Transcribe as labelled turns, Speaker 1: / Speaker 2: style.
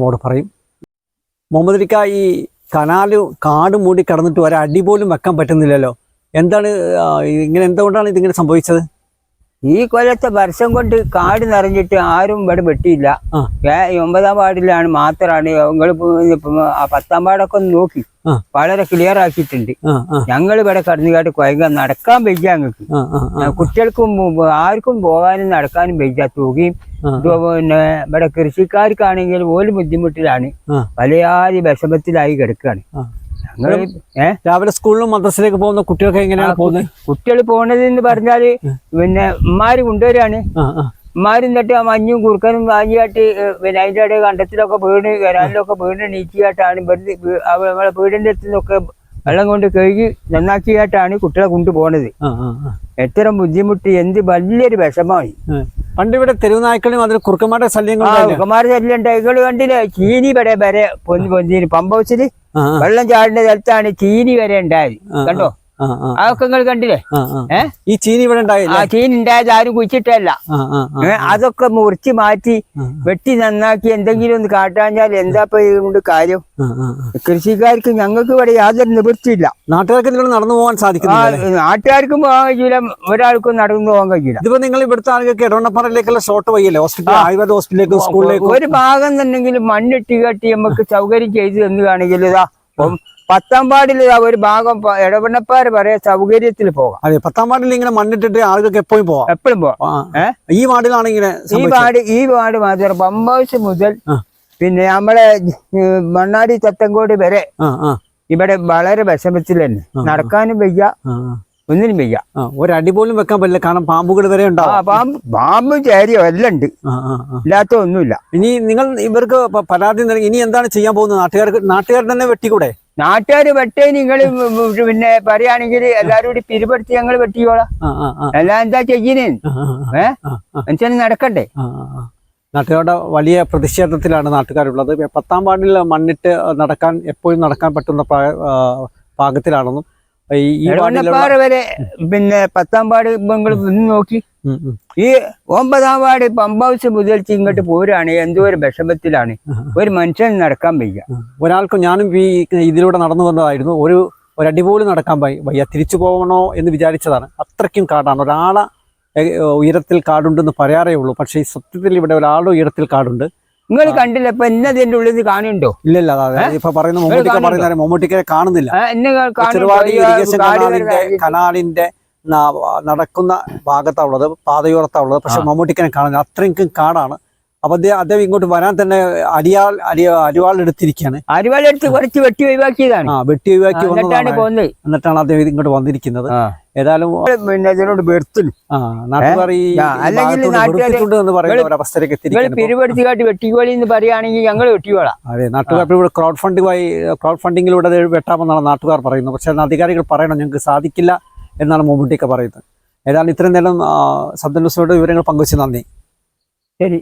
Speaker 1: നമ്മോട് പറയും. മുഹമ്മദിക്ക ഈ കനാല് കാട് മൂടി കടന്നിട്ട് വരെ അടി പോലും വെക്കാൻ പറ്റുന്നില്ലല്ലോ. എന്താണ് ഇങ്ങനെ എന്തുകൊണ്ടാണ് ഇതിങ്ങനെ സംഭവിച്ചത്?
Speaker 2: ഈ കൊല്ലത്തെ വർഷം കൊണ്ട് കാട് നിറഞ്ഞിട്ട് ആരും ഇവിടെ വെട്ടിയില്ല ഒമ്പതാം വാർഡിലാണ് മാത്രമാണ് ഞങ്ങൾ ആ പത്താം വാർഡൊക്കെ ഒന്ന് നോക്കി. വളരെ ക്ലിയർ ആക്കിയിട്ടുണ്ട്. ഞങ്ങൾ ഇവിടെ കടന്നുകാട്ട് കുഴങ്ങ നടക്കാൻ വയ്യ ഞങ്ങൾക്ക് കുട്ടികൾക്കും ആർക്കും പോകാനും നടക്കാനും വയ്യ തുകയും ഇത് പിന്നെ ഇവിടെ കൃഷിക്കാർക്കാണെങ്കിൽ ഒരു ബുദ്ധിമുട്ടിലാണ്. പലയാതി വിഷമത്തിലായി കിടക്കുകയാണ് ഞങ്ങൾ
Speaker 1: രാവിലെ സ്കൂളിലും മദ്രസയിലേക്ക് പോകുന്ന കുട്ടികൾക്ക് എങ്ങനെയാണ് പോകുന്നത്?
Speaker 2: കുട്ടികൾ പോണത് എന്ന് പറഞ്ഞാൽ പിന്നെ ഉമ്മാര് കൊണ്ടുവരാണ്. ഉമ്മാര് എന്നിട്ട് ആ മഞ്ഞും കുറുക്കനും വാങ്ങിയായിട്ട് പിന്നെ അതിന്റെ ഇടയിൽ കണ്ടത്തിലൊക്കെ വീണ് വരാനിലൊക്കെ വീണ് നീക്കിയായിട്ടാണ് വെറുതെ നമ്മളെ വീടിന്റെ അടുത്തൊക്കെ വെള്ളം കൊണ്ട് കഴുകി നന്നാക്കിയായിട്ടാണ് കുട്ടികളെ
Speaker 1: ആ
Speaker 2: എത്ര ബുദ്ധിമുട്ട് എന്ത് വലിയൊരു വിഷമമായി.
Speaker 1: പണ്ട് ഇവിടെ തെരുവുനായ്ക്കളും അതിൽ കുറുക്കന്മാരുടെ
Speaker 2: ശല്യം
Speaker 1: ശല്യങ്ങളും
Speaker 2: ശല്യം ഉണ്ട്. ഇങ്ങൾ കണ്ടില്ലേ? ചീനി വരെ വരെ പൊന്തി പൊന്തിന് പമ്പ
Speaker 1: ആ
Speaker 2: വെള്ളം ചാടിന്റെ സ്ഥലത്താണ് ചീനി വരെ ഉണ്ടായത്. കണ്ടോ? അതൊക്കെ നിങ്ങൾ കണ്ടില്ലേ?
Speaker 1: ഈ ചീനി ഇവിടെ ഉണ്ടായില്ല?
Speaker 2: ആ ചീനി ഉണ്ടായത് ആരും കുഴിച്ചിട്ടല്ല അതൊക്കെ മുറിച്ച് മാറ്റി വെട്ടി നന്നാക്കി എന്തെങ്കിലും ഒന്ന് കാട്ടാഞ്ഞാൽ എന്താ ഇപ്പൊ ഇതുകൊണ്ട് കാര്യം. കൃഷിക്കാർക്ക് ഞങ്ങൾക്ക് ഇവിടെ യാതൊരു നിവൃത്തിയില്ല.
Speaker 1: നാട്ടുകാർക്ക് നിങ്ങൾ നടന്നു പോകാൻ സാധിക്കും
Speaker 2: നാട്ടുകാർക്കും പോകാൻ കഴിയില്ല ഒരാൾക്കും നടന്നു പോകാൻ കഴിയില്ല
Speaker 1: ഇതിപ്പോ നിങ്ങൾ ഇവിടുത്തെ ആളുകൾക്ക് ഇടവണ്ണപ്പാറയിലേക്കുള്ള ഷോർട്ട് വയ്യല്ലേ ഹോസ്പിറ്റൽ ആയുർവേദ ഹോസ്പിറ്റലിലേക്കും സ്കൂളിലേക്കും?
Speaker 2: ഒരു ഭാഗം തന്നെങ്കിലും മണ്ണിട്ട് കെട്ടി നമുക്ക് സൗകര്യം ചെയ്തു തന്നുകയാണെങ്കിൽ ഇതാ പത്താം പാടിൽ ഒരു ഭാഗം ഇടപെടപ്പാർ പറയാ സൗകര്യത്തിൽ പോകാം.
Speaker 1: അതെ പത്താം വാർഡിൽ ഇങ്ങനെ മണ്ണിട്ടിട്ട് ആളുകൾക്ക് എപ്പോഴും പോവാം.
Speaker 2: എപ്പോഴും പോവാം.
Speaker 1: ഈ വാർഡിലാണ് ഇങ്ങനെ
Speaker 2: ഈ. വാർഡ് ഈ വാർഡ് മാത്രം പമ്പൗസ് മുതൽ പിന്നെ നമ്മളെ മണ്ണാടി തത്തങ്കോട് വരെ ഇവിടെ വളരെ വിഷമത്തിൽ തന്നെ. നടക്കാനും വയ്യ. ഒന്നിനും വയ്യ.
Speaker 1: ഒരടി പോലും വെക്കാൻ പറ്റില്ല കാരണം പാമ്പുകൾ വരെ ഉണ്ടാവും.
Speaker 2: പാമ്പ് പാമ്പും ചേരിയോ എല്ലാം ഉണ്ട്. ഇല്ലാത്ത ഒന്നുമില്ല.
Speaker 1: ഇനി നിങ്ങൾ ഇവർക്ക് പരാതി ഇനി എന്താണ് ചെയ്യാൻ പോകുന്നത്? നാട്ടുകാർക്ക് നാട്ടുകാർ തന്നെ വെട്ടിക്കൂടെ?
Speaker 2: നാട്ടുകാർ വെട്ടേ നിങ്ങൾ പിന്നെ പറയുകയാണെങ്കിൽ എല്ലാരും കൂടി പിരിപെടുത്തി ഞങ്ങൾ വെട്ടിയോളാം എല്ലാം എന്താ
Speaker 1: ആ.
Speaker 2: ഏ? മനുഷ്യന് നടക്കണ്ടേ.
Speaker 1: നാട്ടുകാരുടെ വലിയ പ്രതിഷേധത്തിലാണ് നാട്ടുകാരുള്ളത്. പത്താം വാർഡിൽ മണ്ണിട്ട് നടക്കാൻ എപ്പോഴും നടക്കാൻ പറ്റുന്ന പാകത്തിലാണെന്നും ഈ
Speaker 2: വരെ. പിന്നെ പത്താം പാട് നിങ്ങൾ നിന്ന് നോക്കി. ഈ ഒമ്പതാം പാട് പമ്പ് ഹൗസ് മുതൽ ഇങ്ങോട്ട് പോരാണ്. എന്തോ ഒരു വിഷമത്തിലാണ്. ഒരു മനുഷ്യൻ നടക്കാൻ വയ്യ.
Speaker 1: ഒരാൾക്കും ഞാനും ഈ ഇതിലൂടെ നടന്നു വന്നതായിരുന്നു. ഒരു ഒരടി പോലും നടക്കാൻ വയ്യ വയ്യ. തിരിച്ചു പോകണോ എന്ന് വിചാരിച്ചതാണ്. അത്രയ്ക്കും കാടാണ്. ഒരാളെ ഉയരത്തിൽ കാടുണ്ടെന്ന് പറയാറേ ഉള്ളൂ. പക്ഷേ ഈ സത്യത്തിൽ ഇവിടെ ഒരാളുടെ ഉയരത്തിൽ കാടുണ്ട്.
Speaker 2: നിങ്ങൾ കണ്ടില്ല ഇപ്പൊ എന്നത് എന്റെ ഉള്ളിൽ കാണുന്നുണ്ടോ?
Speaker 1: ഇല്ലല്ല ഇപ്പൊ പറയുന്ന മമ്മൂട്ടിക്ക? പറയുന്ന കാണുന്നില്ല. കനാലിന്റെ നടക്കുന്ന ഭാഗത്താ ഉള്ളത് പാതയോരത്താ ഉള്ളത്. പക്ഷെ മമ്മൂട്ടിക്കനെ കാണുന്നില്ല. അത്രയ്ക്കും കാടാണ്. അപ്പൊ അദ്ദേഹം അദ്ദേഹം ഇങ്ങോട്ട് വരാൻ തന്നെ അരിയാൾ അടിയ അരിവാൾ എടുത്തിരിക്കുകയാണ്
Speaker 2: അരിവാൾ എടുത്ത് കുറച്ച് വെട്ടി ഒഴിവാക്കിയതാണ്.
Speaker 1: ആ വെട്ടി ഒഴിവാക്കി
Speaker 2: വന്നിട്ടാണ്
Speaker 1: വന്നതാണ്.
Speaker 2: പോകുന്നത്
Speaker 1: എന്നിട്ടാണ് അദ്ദേഹം ഇങ്ങോട്ട് വന്നിരിക്കുന്നത്. ഏതായാലും
Speaker 2: പിന്നെ ഇതിനോട് കാട്ടി വെട്ടിക്കോളി എന്ന് പറയുകയാണെങ്കിൽ ഞങ്ങൾ വെട്ടിക്കോളാം.
Speaker 1: അതെ നാട്ടുകാർ ഇവിടെ ക്രൗഡ് ഫണ്ടിങ്ങുമായി ക്രൗഡ് ഫണ്ടിങ്ങിലൂടെ വെട്ടാമെന്നാണ് നാട്ടുകാർ പറയുന്നത്. പക്ഷെ അധികാരികൾ പറയണം ഞങ്ങൾക്ക് സാധിക്കില്ല എന്നാണ് മമ്മൂട്ടിക്ക പറയുന്നത്. ഏതായാലും ഇത്രയും നേരം ന്യൂസിനോട് വിവരങ്ങൾ പങ്കുവച്ച് നന്ദി.
Speaker 2: ശരി.